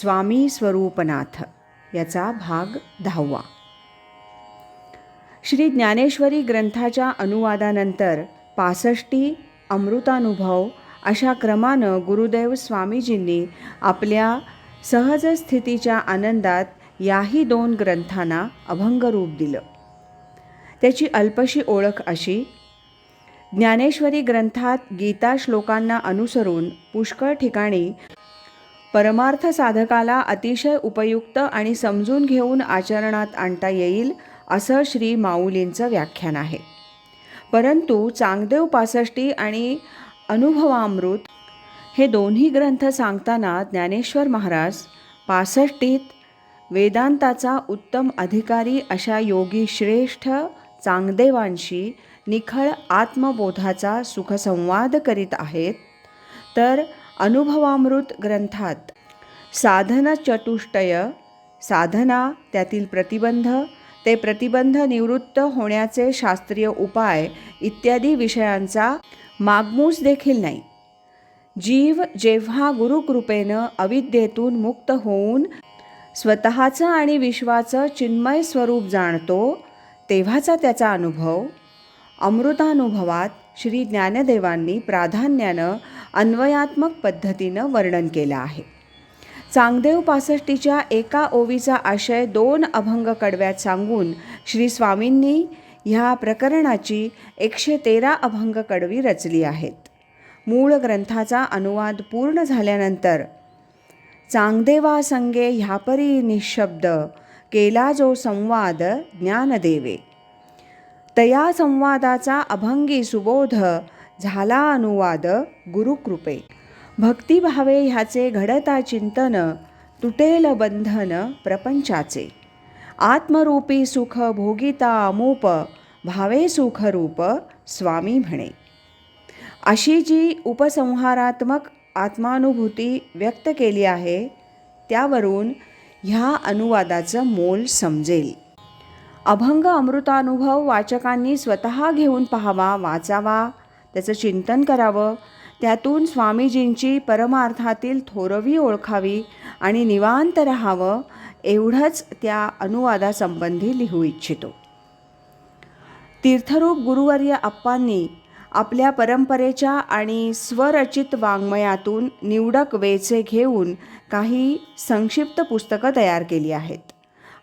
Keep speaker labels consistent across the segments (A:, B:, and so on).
A: स्वामी स्वरूपनाथ याचा भाग दहावा. श्री ज्ञानेश्वरी ग्रंथाच्या अनुवादानंतर पासष्टी अमृतानुभव अशा क्रमानं गुरुदेव स्वामीजींनी आपल्या सहज स्थितीच्या आनंदात याही दोन ग्रंथांना अभंगरूप दिलं. त्याची अल्पशी ओळख अशी ज्ञानेश्वरी ग्रंथात गीता श्लोकांना अनुसरून पुष्कळ ठिकाणी परमार्थ साधकाला अतिशय उपयुक्त आणि समजून घेऊन आचरणात आणता येईल असं श्री माऊलींचं व्याख्यान आहे. परंतु चांगदेव पासष्टी आणि अनुभवामृत हे दोन्ही ग्रंथ सांगताना ज्ञानेश्वर महाराज पासष्टीत वेदांताचा उत्तम अधिकारी अशा योगी श्रेष्ठ चांगदेवांशी निखळ आत्मबोधाचा सुखसंवाद करीत आहेत तर अनुभवामृत ग्रंथात. साधन चतुष्टय साधना त्यातील प्रतिबंध ते प्रतिबंध निवृत्त होण्याचे शास्त्रीय उपाय इत्यादी विषयांचा मागमूस देखील नाही. जीव जेव्हा गुरुकृपेनं अविद्येतून मुक्त होऊन स्वतःचं आणि विश्वाचं चिन्मय स्वरूप जाणतो तेव्हाचा त्याचा अनुभव अमृतानुभवात श्री ज्ञानदेवांनी प्राधान्यानं अन्वयात्मक पद्धतीनं वर्णन केलं आहे. चांगदेव पासष्टीच्या एका ओवीचा आशय दोन अभंग कडव्यात सांगून श्री स्वामींनी ह्या प्रकरणाची एकशे तेरा अभंग कडवी रचली आहेत. मूळ ग्रंथाचा अनुवाद पूर्ण झाल्यानंतर चांगदेवा संगे ह्यापरी निशब्द केला जो संवाद ज्ञानदेवे तया संवादाचा अभंगी सुबोध झाला अनुवाद गुरुकृपे. भक्तिभावे ह्याचे घडता चिंतन तुटेल बंधन प्रपंचाचे. आत्मरूपी सुख भोगिता अमूप भावे सुखरूप स्वामी म्हणे. अशी जी उपसंहारात्मक आत्मानुभूती व्यक्त केली आहे त्यावरून ह्या अनुवादाचं मोल समजेल. अभंग अमृतानुभव वाचकांनी स्वतः घेऊन पाहावा वाचावा. त्याचं चिंतन करावं. त्यातून स्वामीजींची परमार्थातील थोरवी ओळखावी आणि निवांत राहावं एवढंच त्या अनुवादासंबंधी लिहू इच्छितो. तीर्थरूप गुरुवर्य अप्पांनी आपल्या परंपरेच्या आणि स्वरचित वाङ्मयातून निवडक वेचे घेऊन काही संक्षिप्त पुस्तकं तयार केली आहेत.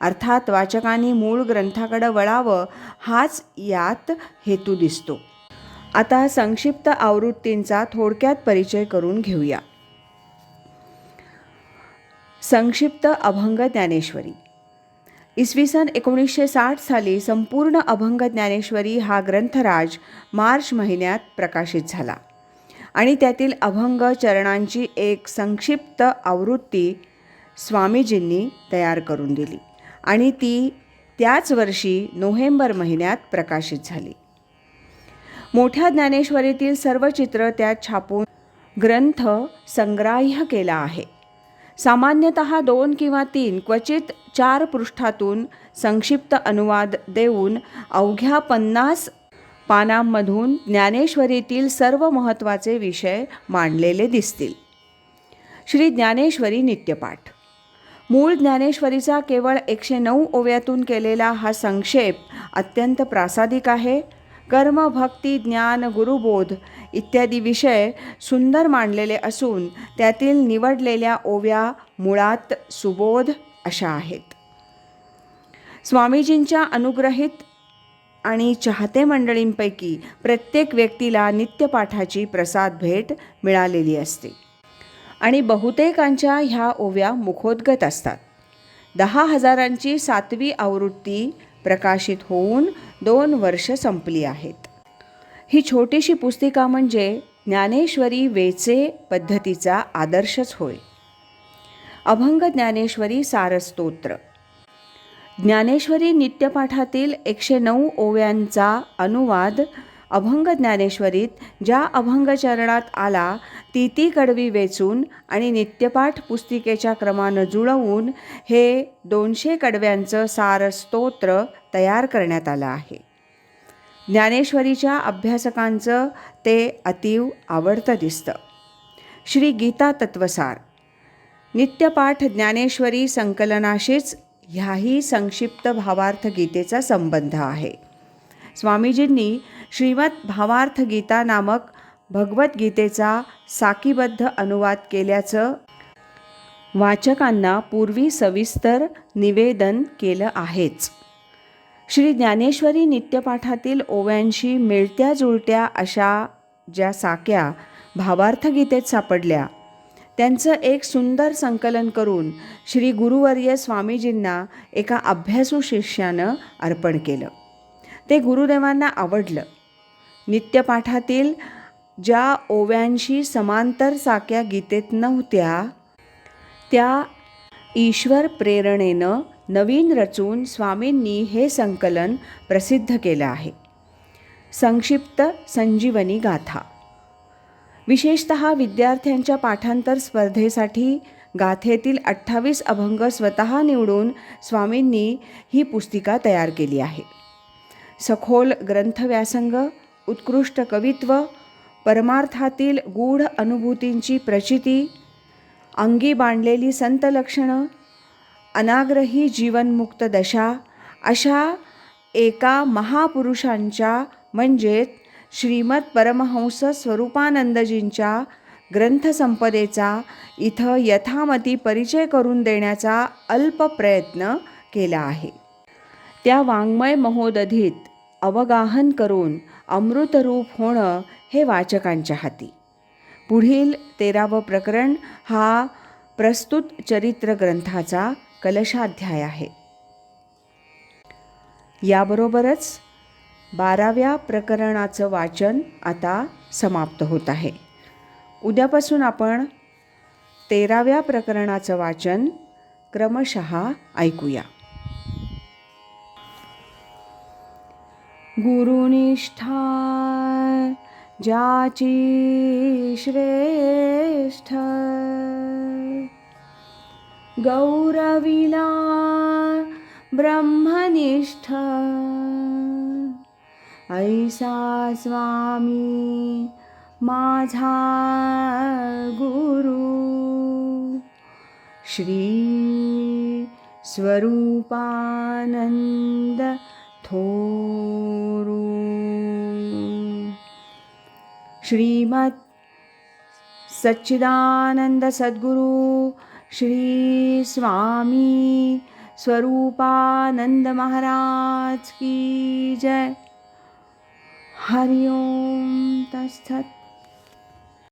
A: अर्थात वाचकांनी मूळ ग्रंथाकडं वळावं हाच यात हेतू दिसतो. आता संक्षिप्त आवृत्तींचा थोडक्यात परिचय करून घेऊया. संक्षिप्त अभंग ज्ञानेश्वरी. इसवी सन एकोणीसशे साठ साली संपूर्ण अभंग ज्ञानेश्वरी हा ग्रंथराज मार्च महिन्यात प्रकाशित झाला. आणि त्यातील अभंग चरणांची एक संक्षिप्त आवृत्ती स्वामीजींनी तयार करून दिली. आणि ती त्याच वर्षी नोव्हेंबर महिन्यात प्रकाशित झाली. मोठ्या ज्ञानेश्वरीतील सर्व चित्र त्यात छापून ग्रंथ संग्राह्य केला आहे. सामान्यतः दोन किंवा तीन क्वचित चार पृष्ठातून संक्षिप्त अनुवाद देऊन अवघ्या पन्नास पानांमधून ज्ञानेश्वरीतील सर्व महत्त्वाचे विषय मांडलेले दिसतील. श्री ज्ञानेश्वरी नित्यपाठ मूळ ज्ञानेश्वरीचा केवळ एकशे नऊ ओव्यातून केलेला हा संक्षेप अत्यंत प्रासादिक आहे. कर्म भक्ती ज्ञान गुरुबोध इत्यादी विषय सुंदर मांडलेले असून त्यातील निवडलेल्या ओव्या मुळात सुबोध अशा आहेत. स्वामीजींच्या अनुग्रहित आणि चाहते मंडळींपैकी प्रत्येक व्यक्तीला नित्यपाठाची प्रसाद भेट मिळालेली असते. आणि बहुतेकांच्या ह्या ओव्या मुखोद्गत असतात. दहा हजारांची सातवी आवृत्ती प्रकाशित होऊन दोन वर्ष संपली आहेत. ही छोटीशी पुस्तिका म्हणजे ज्ञानेश्वरी वेचे पद्धतीचा आदर्शच होय. अभंग ज्ञानेश्वरी सारस्तोत्र. ज्ञानेश्वरी नित्यपाठातील एकशे नऊ ओव्यांचा अनुवाद अभंग ज्ञानेश्वरीत ज्या अभंग चरणात आला ती ती कडवी वेचून आणि नित्यपाठ पुस्तिकेच्या क्रमानं जुळवून हे दोनशे कडव्यांचं सारस्तोत्र तयार करण्यात आलं आहे. ज्ञानेश्वरीच्या अभ्यासकांचं ते अतीव आवडतं दिसतं. श्री गीता तत्वसार. नित्यपाठ ज्ञानेश्वरी संकलनाशीच ह्याही संक्षिप्त भावार्थ गीतेचा संबंध आहे. स्वामीजींनी श्रीमद भावार्थ गीता नामक भगवद्गीतेचा साकीबद्ध अनुवाद केल्याचं वाचकांना पूर्वी सविस्तर निवेदन केलं आहेच. श्री ज्ञानेश्वरी नित्यपाठातील ओव्यांशी मिळत्या जुळत्या अशा ज्या साक्या भावार्थगीतेत सापडल्या त्यांचं एक सुंदर संकलन करून श्री गुरुवर्य स्वामीजींना एका अभ्यासू शिष्यानं अर्पण केलं. ते गुरुदेवांना आवडलं. नित्यपाठातील ज्या ओव्यांशी समांतर साक्या गीतेत नव्हत्या त्या ईश्वर प्रेरणेनं नवीन रचून स्वामींनी हे संकलन प्रसिद्ध केलं आहे. संक्षिप्त संजीवनी गाथा. विशेषत विद्यार्थ्यांच्या पाठांतर स्पर्धेसाठी गाथेतील अठ्ठावीस अभंग स्वतः निवडून स्वामींनी ही पुस्तिका तयार केली आहे. सखोल ग्रंथव्यासंग उत्कृष्ट कवित्व परमार्थातील गूढ अनुभूतींची प्रचिती अंगी बांधलेली संत लक्षणं अनाग्रही जीवनमुक्त दशा अशा एका महापुरुषांच्या म्हणजेच श्रीमद परमहंस स्वरूपानंदजींच्या ग्रंथसंपदेचा इथं यथामती परिचय करून देण्याचा अल्प प्रयत्न केला आहे. त्या वाङ्मय महोदधीत अवगाहन करून अमृतरूप होणं हे वाचकांच्या हाती. पुढील तेरावं प्रकरण हा प्रस्तुत चरित्र ग्रंथाचा कलशाध्याय आहे. याबरोबरच बाराव्या प्रकरणाचं वाचन आता समाप्त होत आहे. उद्यापासून आपण तेराव्या प्रकरणाचं वाचन क्रमशः ऐकूया. गुरुनिष्ठा ज्याची श्रेष्ठ। गौरविला ब्रह्मनिष्ठ। ऐसा स्वामी माझा गुरु। श्री स्वरूपानंद थोरू श्रीमत् श्रीमद् सच्चिदानन्दसद्गुरुश्रीस्वामी स्वरूपानन्दमहाराज की जय। हरि ओं तस्थत्